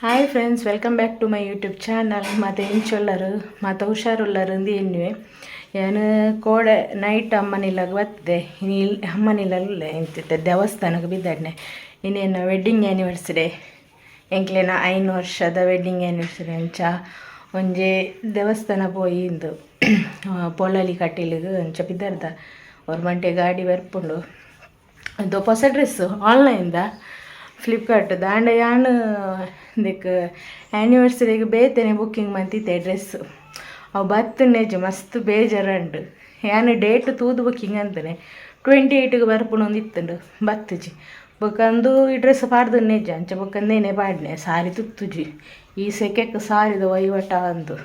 Hi friends welcome back to my YouTube channel ಮತ್ತು ಏನು ಚೊಲ್ಲರು ಮತ್ತು ಹುಷಾರುಲ್ಲರಂದು ಎನ್ನುವೆ ಏನು ಕೋಡೆ ನೈಟ್ ಅಮ್ಮನಿಲ್ಲಾಗ ಬತ್ತದೆ ಇಲ್ಲಿ ಅಮ್ಮನಿಲ್ಲಲ್ಲೇ ಇಂತಿದ್ದೆ ದೇವಸ್ಥಾನಕ್ಕೆ ಬಿದ್ದಾಡ್ನೆ ಇನ್ನೇನು ವೆಡ್ಡಿಂಗ್ ಆ್ಯನಿವರ್ಸರಿ ಎಂಕ್ಲೇನ ಐನು ವರ್ಷದ ವೆಡ್ಡಿಂಗ್ ಆನಿವರ್ಸರಿ ಅಂಚ. ಒಂಜಿ ದೇವಸ್ಥಾನ ಪೋಯಿ ಇಂದು ಪೊಳಲಿ ಕಟ್ಟಿಲಿಗೆ ಅಂಚ ಬಿದ್ದಾರ್ದ. ಅವ್ರ ಮಂಟೆ ಗಾಡಿ ಬರ್ಪುಂಡು. ಅದು ಹೊಸ ಡ್ರೆಸ್ಸು ಆನ್ಲೈನ್ದ ಫ್ಲಿಪ್ಕಾರ್ಟ್ ದಾಂಡ ಯಾನು ದಿಕ್ ಆ್ಯನಿವರ್ಸರಿಗೆ ಬೇತೇನೆ ಬುಕ್ಕಿಂಗ್ ಮಂತಿತ್ತೆ ಡ್ರೆಸ್ ಅವು ಬತ್ತುಂಡೇಜು ಮಸ್ತ್ ಬೇಜಾರಂಡು ಯಾನು ಡೇಟ್ ತೂದು ಬುಕ್ಕಿಂಗ್ ಅಂತಾನೆ ಟ್ವೆಂಟಿ ಏಯ್ಟಿಗೆ ಬರ್ಪುಣ ಒಂದು ಇತ್ತುಂಡು ಬತ್ತುಜಿ ಬೊಕಂದು ಈ ಡ್ರೆಸ್ ಪಾಡ್ದುನ್ನೇಜ ಅಂಚ ಬಕ್ಕಂದೇನೆ ಪಾಡ್ನೆ, ಸಾರಿ ತುತ್ತುಜಿ ಈ ಸೆಕೆಕ್ಕೆ ಸಾರಿದ ವೈವಟ ಅಂದು.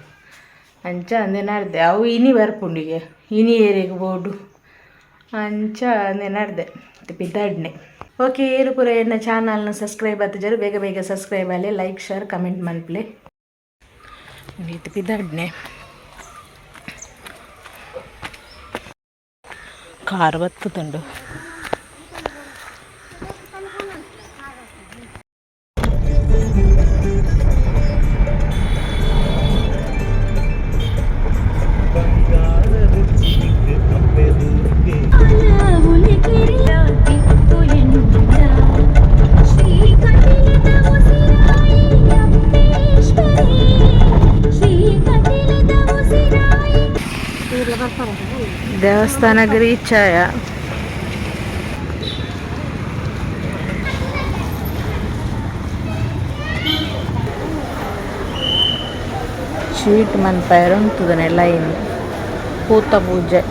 ಅಂಚ ಅಂದೆ ನಡ್ದೆ, ಅವು ಇನಿ ಬರ್ಪುಂಡಿಗೆ ಇನಿ ಏರಿಗೆ ಬೋಡು. ಅಂಚ ಅಂದೆ ನಡ್ದೆ ಓಕೆ ಏರು ಪೂರ ಎನ್ನ ಚಾನಲ್ನ ಸಬ್ಸ್ಕ್ರೈಬ್ ಆತಿದ್ದಾರೆ ಬೇಗ ಬೇಗ ಸಬ್ಸ್ಕ್ರೈಬ್ ಆಗಲಿ ಲೈಕ್ ಶೇರ್ ಕಮೆಂಟ್ ಮನ್ಪ್ಲೆ ಇದು ಬಿದ್ದಾಡ್ನೆ. ಕಾರ್ ಬತ್ತುಂಡು ದೇವಸ್ಥಾನಕ್ಕೆ ರೀಚ್ ಆಯ ಸ್ವೀಟ್ ಮನ್ಪಯರ್ ಉಂಟುದನೆ ಲೈನ್. ಪೂತ ಪೂಜೆ.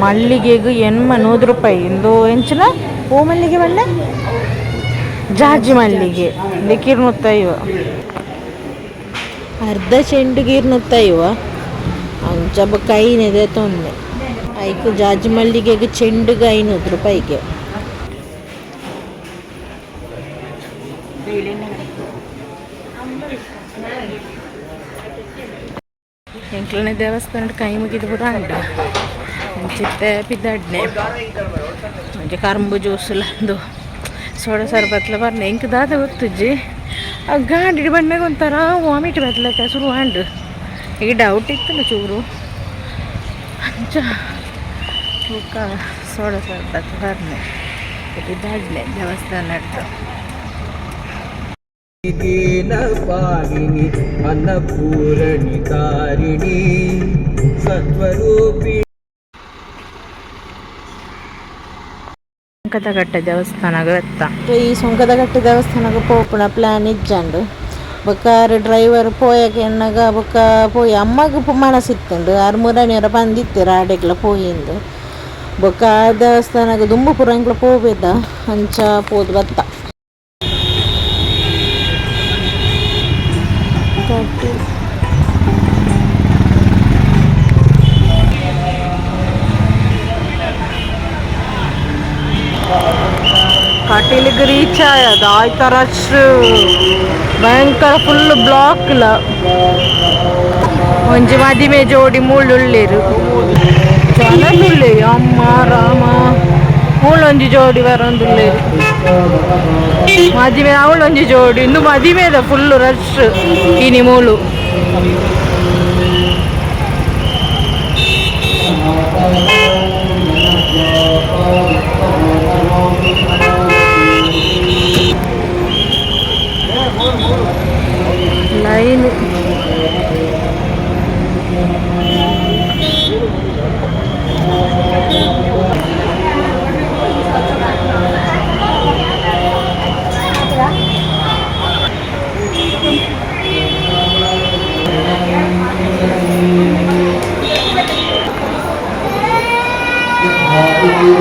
ಮಲ್ಲಿಗೆಗೂ ಎನ್ಮ ನೂರು ರೂಪಾಯಿ. ಇಂದು ಎಂಚಿನ? ಹೂ ಮಲ್ಲಿಗೆ ಮಲ್ಲೆ? ಜಾಜಿ ಮಲ್ಲಿಗೆ. ಲಿಕ್ಕಿರ್ನುತ್ತೈವ ಅರ್ಧ ಚೆಂಡುಗೆ ಇರ್ನುತ್ತೈವ ಅಂಚ ಬೊಕ್ಕ ಐನೆದೆ ತೊಂದೆ. ಐಕು ಜಾಜಿ ಮಲ್ಲಿಗೆಗೆ ಚೆಂಡುಗೆ ಐನೂರು ರೂಪಾಯಿಗೆ ಎಂಕ್ಲನೇ ದೇವಸ್ಥಾನದ ಕೈ ಮುಗಿದು ಬಿಡ ಅಂಡ ಅಂಚಿತ್ತೆ ಪಿದ್ದಾಡ್ನೆ. ಒಂಜಿ ಕರಂಬು ಜ್ಯೂಸ್ಲ ಒಂದು ಸೋಡ ಸರ್ಬತ್ಲ ಬರ್ನೆ. ಎಂಕ್ ದಾದ ಗೊತ್ತುಜ್ಜಿ? ಗಾಡಿ ಬಂದಾಗ ಒಂಥರ ವಾಮಿಟ್ ಬದ್ಲಕ್ಕೆ ಶುರು ಆಂಡು ಈಗ ಡೌಟ್ ಇತ್ತಲ್ಲ ಚೂರು. ಅಂಚ ಮುಖ ಸೋಡ ಸರ್ಬತ್ ಬರ್ನೆ ಪಿದ್ದಾಡ್ನೆ ದೇವಸ್ಥಾನ ದೀನ ಪಾಲಿನಿ, ಅನ್ನಪೂರಣಿ ತಾರಿಣಿ ಸತ್ವರೂಪಿ ಸುಂಕದಗಟ್ಟೆ ದೇವಸ್ಥಾನಗ ಈ ಸುಂಕದಗಟ್ಟೆ ದೇವಸ್ಥಾನಗ ಪೋಪುನ ಪ್ಲಾನ್ ಇಜ್ಜಂಡು. ಬೊಕ್ಕ ಡ್ರೈವರ್ ಪೋಯಗ ಎಣ್ಣಗ ಬೊಕ್ಕ ಪೋಯಿ ಅಮ್ಮಗ ಮನಸ್ಸಿತ್ತುಂಡು. ಆರು ಮೂರನೆಯವರ ಬಂದಿತ್ತು ಆಡೆಗ್ಲ ಪೋಯಿಂದು. ಬೊಕ್ಕ ಆ ದೇವಸ್ಥಾನಗ ದುಂಬು ಪುರಂಗ್ಲ ಪೋಬೇದ ಅಂಚ ಪೋದು ಬತ್ತ. ಕಟೀಲಿಗೆ ರೀಚ್ ಆಯದ ಆಯ್ತ ರಶ್ ಭಯಂಕರ ಫುಲ್ ಬ್ಲಾಕ್ ಇಲ್ಲ ಒಂಜಿ ಮದಿಮೆ ಜೋಡಿ ಮೂಳುಳ್ಳೇರು ಜನದುಳ್ಳೆ ಅಮ್ಮ ರಾಮ ಮೂಳೊಂಜಿ ಜೋಡಿ ಬರೊಂದುಳ್ಳೇರು ಮದಿಮೆ ಅವಳೊಂಜಿ ಜೋಡಿ ಇಂದು ಮದಿಮೆದ ಫುಲ್ ರಶ್ ಇನಿ ಮೂಳು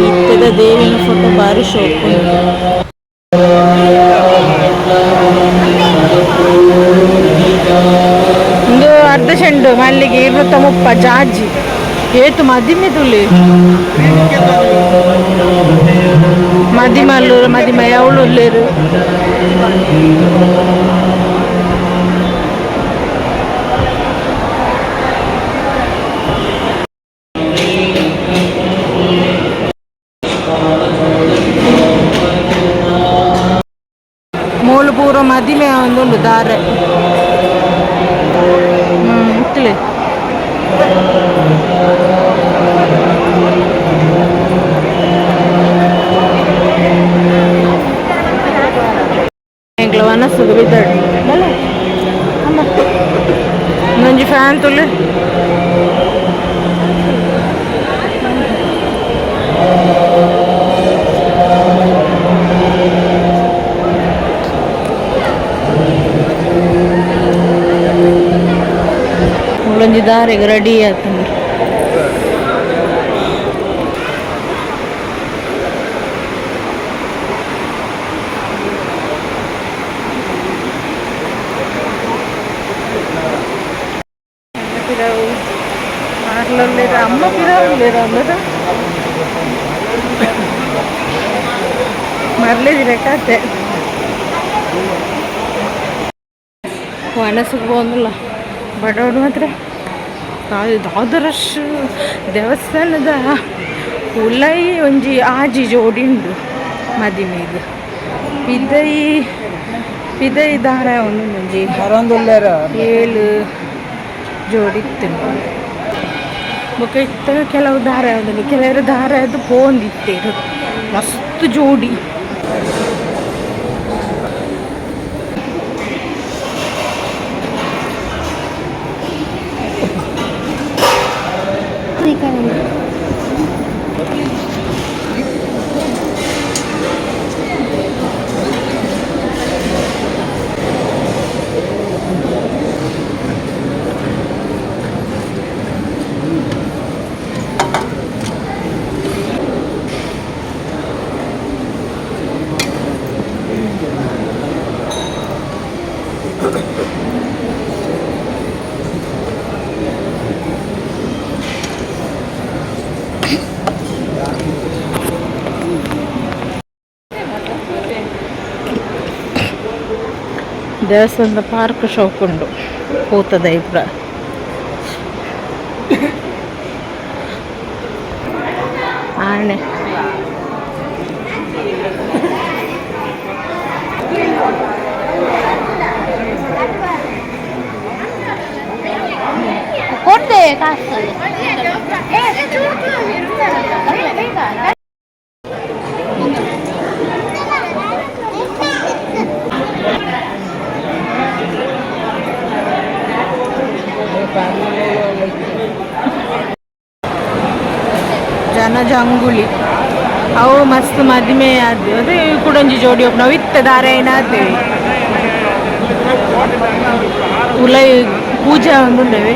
ಇತ್ತದ ದೇವಿನ ಫೋಟೋ ಭಾರಿ ಶೋಕು ಒಂದು ಅರ್ಧ ಚೆಂಡು ಮಲ್ಲಿಗೆ ಇರುತ್ತ ಮುಪ್ಪ, ಜಾಜಿ. ಏತು ಮದಿಮೆ ತುಳಿ ಮದಿಮಲ್ಲೂರು ಮದಿಮ ಯಾವಳು ಮೂಲು ಪೂರ ಮದಿಮೆ ಒಂದುಂಡು ದಾರೆ ಹ್ಮ್ ಇತ್ತಲೆ ಮುಳ್ಳೊಂಜಿ ದಾರೆಗ್ ರೆಡಿ ಆತಂದ್ರೆ పిరావు మాట్లాడలేరు అమ్మ పిరావు లేరు అందరూ ಮರಲೇದಿ ರೆಕ್ಕಾತೆ ವನಸಕ್ಕೆ ಬಂದಿಲ್ಲ ಬಡವಡು ಮಾತ್ರ ರಶ್ ದೇವಸ್ಥಾನದ ಉಲೈ ಒಂಜಿ ಆಜಿ ಜೋಡಿ ಉಂಡು ಮದಿಮೆದು ಪಿದೈ ಪಿದೈ ದಾರ ಒಂದು ಒಂಜಿ ಏಳು ಜೋಡಿ ಇತ್ತು. ಬೊಕ ಇತ್ತ ಕೆಲವು ದಾರ ಕೆಲವರು ದಾರ ಅದು ಪೋಂದಿತ್ತೇರು ಮಸ್ತ್ ಜೋಡಿ. ದೇವಸ್ಥಾನದ ദേവസ്വന്ത പാർക്ക് ഷോപ്പുണ്ട് പൂത്തതൈപ്ര. ಜನ ಜಂಗುಳಿ. ಅವು ಮಸ್ತ್ ಮದಿಮೆ ಆದ್ವಿ ಅದೇ ಕುಡೊಂಜಿ ಜೋಡಿ ಒಪ್ಪು ನಾವು ಇತ್ತ ದಾರೆ ಏನಾದ್ದೇವೆ ಉಲೈ ಪೂಜೆ ಒಂದುಂಡೇವೆ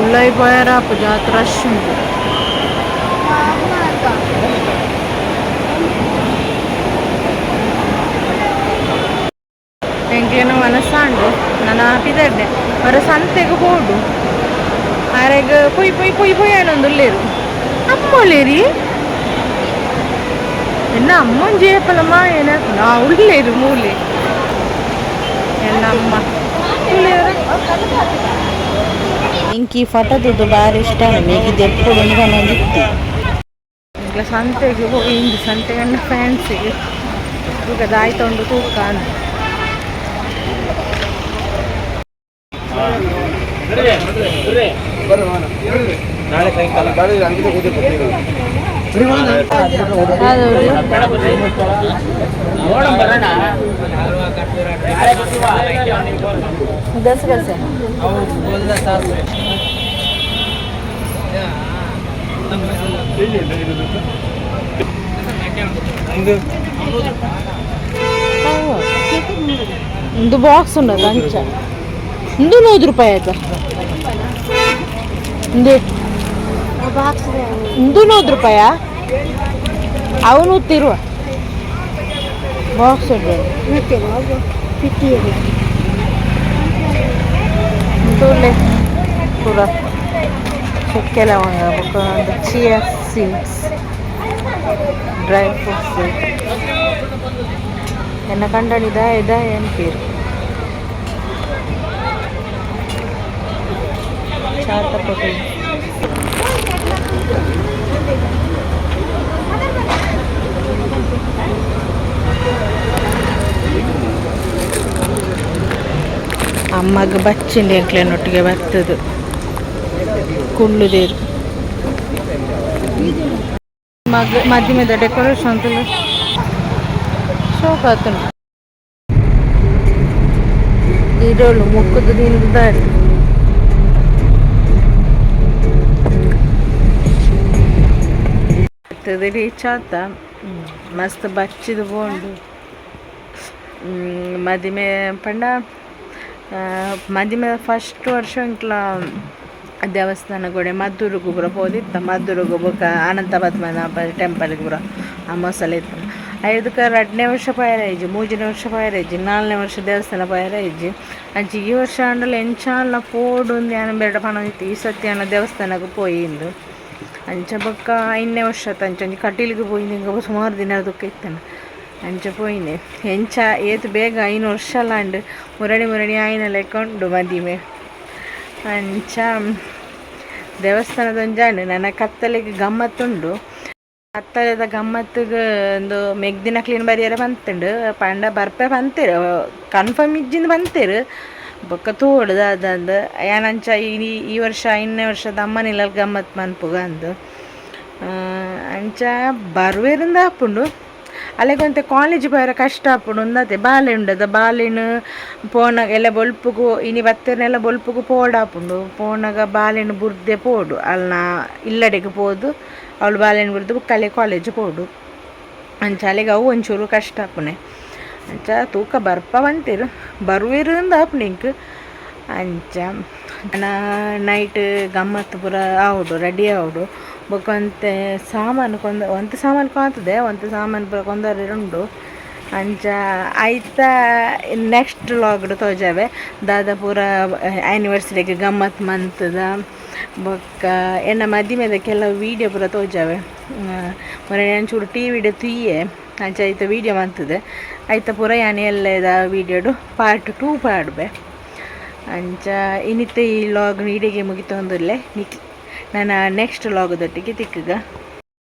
ಉಲೈ ಪೋಯರಾಪು ಜಾತ್ರೆ ರಶ್ ಏನು ಮನಸ್ಸಾಂಡು. ನಾನು ಹಾಪಿದ್ದೆ ಅವರ ಸಂತೆಗೆ ಹೋಡು. ಆರೆಗೆ ಪುಯ್ ಪುಯ್ ಪುಯ್ ಪುಯ್ ಏನೊಂದು ಉಳ್ಳೇರು ಅಮ್ಮಳೇರಿ ಇನ್ನು ಅಮ್ಮನ ಜೇಪಲಮ್ಮ ಏನ ಉಳ್ಳೇರು ಮೂಲೆ. ಎಲ್ಲ ಅಮ್ಮ. ಇಂಕಿ ಫಟದುದು ಬಾರಿ ಇಷ್ಟ. ನನಗೆ ಇದೆ ಸಂತೆಗೆ ಹೋಗಿ ಹಿಂಗೆ ಸಂತೆಗಣ್ಣ ಫ್ಯಾನ್ಸಿಗೆ ಈಗ ದಾಯಿ ತೊಗೊಂಡು ತೂಕ ನಾಳೆ ಸಾಯಂಕಾಲ ಅಂಗಡಿ ಗಸಗಸೆ ಒಂದು ಬಾಕ್ಸ್ ఉన్నది ಅಂಚ ಒಂದು ನೂರು ರೂಪಾಯಿ ಆಯ್ತಾ ಒಂದು ಒಂದು ನೂರು ರೂಪಾಯ ಅವನು ತಿರುವ ಬಾಕ್ಸ್ ತೂಲೆ ಪೂರ ಚಕ್ಕೆ ಲವಂಗ ಒಂದು ಚಿಯಾ ಸೀಡ್ಸ್ ಡ್ರೈ ಫ್ರೂಟ್ಸ್ ಎನ್ನ ಕಂಡಿದ ಇದ ಎಂಪೀರು ಚಾತ ಕೊಟ್ಟು ಅಮ್ಮಗ ಬಚ್ಚಿಂಡಿ ಎಂಕ್ಲೆನೊಟ್ಟಿಗೆ ಬರ್ತದು ಕುಳ್ಳುದೇರು ಮಗ ಮಧ್ಯಮದ ಡೆಕೋರೇಷನ್ ಅಂತಲ್ಲ ಶೋಕಾತನು ಇರೋಳು ಮುಕ್ಕದು ನಿಂದಾಡಿ ರೀಚ್ ಆತ ಮಸ್ತ್ ಬಚ್ಚಿದು ಬೋಂಡು ಮದಿಮೆ ಪಂಡ ಮದಿಮೆ ಫಸ್ಟ್ ವರ್ಷ ಇಂಕ್ಲ ದೇವಸ್ಥಾನ ಗೋಡೆ ಮದ್ದೂರು ಪೂರ ಪೋದಿತ್ತ ಮದ್ದೂರು ಬೊಕ ಅನಂತ ಪದ್ಮನಾಭ ಟೆಂಪಲ್ಗೆ ಪೂರ ಆ ಮೊಸಲೆ ಇತ್ತು ಐದಕ್ಕೆ ಎರಡನೇ ವರ್ಷ ಪಾಯರ ಇಜ್ಜಿ ಮೂಜನೇ ವರ್ಷ ಪಾಯರ ಇಜ್ಜಿ ನಾಲ್ಕನೇ ವರ್ಷ ದೇವಸ್ಥಾನ ಪಾಯರ ಇಜ್ಜಿ ಅಂಚಿ ಈ ವರ್ಷ ಅಂಡಲ ಎಂಚಾಲ್ನ ಪೋಡು ಒಂದು ಯಾನ ಬೇಡ ಪಣ ಈ ಸತಿ ಅನ್ನ ದೇವಸ್ಥಾನಕ್ಕೆ ಪೋಯಿಂದು ಅಂಚ ಬೊಕ್ಕ ಐದನೇ ವರ್ಷ ಅಂಚ. ಒಂಜಿ ಕಟೀಲಿಗೆ ಹೋಗಿ ಸುಮಾರು ದಿನ ಅದಕ್ಕೆ ಇತ್ತನ. ಅಂಚ ಪೋಯಿನೆ. ಎಂಚ ಏತ್ ಬೇಗ ಐನು ವರ್ಷ ಲಾಂಡ್ ಮುರಡಿ ಮುರಣಿ ಆಯ್ನ ಲೆಕ್ಕೊಂಡು ಮದಿಮೆ. ಅಂಚ ದೇವಸ್ಥಾನದ ಒಂಜಾಂಡ್ ನನ್ನ ಕತ್ತಲೆಗೆ ಗಮ್ಮತ್ತುಂಡು ಕತ್ತಲೆದ ಗಮ್ಮತ್ತಿಗೆ ಒಂದು ಮೆಗ್ದಿನ ಕ್ಲೀನ್ ಬರಿಯರ ಬಂತುಂಡು. ಪಂಡ ಬರ್ಪೆ ಬಂತೇರು. ಕನ್ಫರ್ಮ್ ಇಜ್ಜಿಂದ ಬಂತೇರು. ಬೊಕ್ಕ ಹೊಡೆದಾದಂದು ಏನಂಚ ಈ ಈ ವರ್ಷ, ಇನ್ನೇ ವರ್ಷದ ಅಮ್ಮನಿಲ್ಲ ಗಮ್ಮತ್ ಮನ್ಪುಗ ಅಂದು. ಅಂಚ ಬರುವೇರಿಂದ ಹಾಪುಂಡು ಅಲೆಗೊಂತೆ ಕಾಲೇಜ್ ಬರ ಕಷ್ಟ ಆಪುಂಡು. ಒಂದತೆ ಬಾಲೆ ಉಂಡದ, ಬಾಲೆನು ಪೋನಾಗ ಎಲ್ಲ ಬೊಲ್ಪುಗು, ಇನಿ ಬತ್ತೆನೆಲ್ಲ ಬೊಲ್ಪುಗು ಪೋಡಾಪುಂಡು ಪೋನಾಗ ಬಾಲೆನು ಬುರ್ದೆ ಪೋಡು. ಅಲ್ನ ಇಲ್ಲಡೆಗೆ ಪೋದು, ಅವಳು ಬಾಲೆನು ಬುರ್ದು ಕಲೆ ಕಾಲೇಜ್ ಪೋಡು. ಅಂಚ ಅಲ್ಲಿಗೆ ಅವು ಒಂಚೂರು ಕಷ್ಟ ಆಪುನೆ ಅಂಚ ತೂಕ ಬರ್ಪವಂತಿರು, ಬರುವಿರಿಂದ ಅಪ್ನಿಂಕ್. ಅಂಚ ನೈಟ್ ಗಮ್ಮತ್ತು ಪೂರ ಆವಡು ರೆಡಿ ಆವಡು ಬೊಕೊಂತೆ ಸಾಮಾನು ಕೊಂದ, ಒಂದು ಸಾಮಾನು ಕಾಣ್ತದೆ, ಒಂದು ಸಾಮಾನು ಪೂರ ಕೊಂದರೆ ಉಂಡು ಅಂಚ ಐತ ನೆಕ್ಸ್ಟ್ ಲಾಗ್ಡ್ ತೋಜಾವೆ. ದಾದ ಪೂರ ಆ್ಯನಿವರ್ಸರಿಗೆ ಗಮ್ಮತ್ ಮಂತದ. ಬೊಕ್ಕ, ಎನ್ನ ಮದಿಮೆದ ಕೆಲವು ವೀಡಿಯೋ ಪೂರ ತೋಜಾವೆ. ಮೊನ್ನೆ ಒಂಚೂರು ಟಿ ವಿಡಿಯೋ ತುಯ್ಯೆ ಅಂಚ ಐತ ವೀಡಿಯೋ ಮಂತದೆ ಐತ ಪೂರ ಯಾನೆ ಎಲ್ಲದ ವೀಡಿಯೋಡು ಪಾರ್ಟ್ ಟೂ ಪಾಡ್ಬೆ. ಅಂಚ ಇನ್ನಿತ್ತ ಈ ಲಾಗ್ ನೀಡಿಗೆ ಮುಗಿತೊಂದುಲ್ಲೆ ನಿಕ್ ನನ್ನ ನೆಕ್ಸ್ಟ್ ಲಾಗದೊಟ್ಟಿಗೆ ತಿಕ್ಕಗ.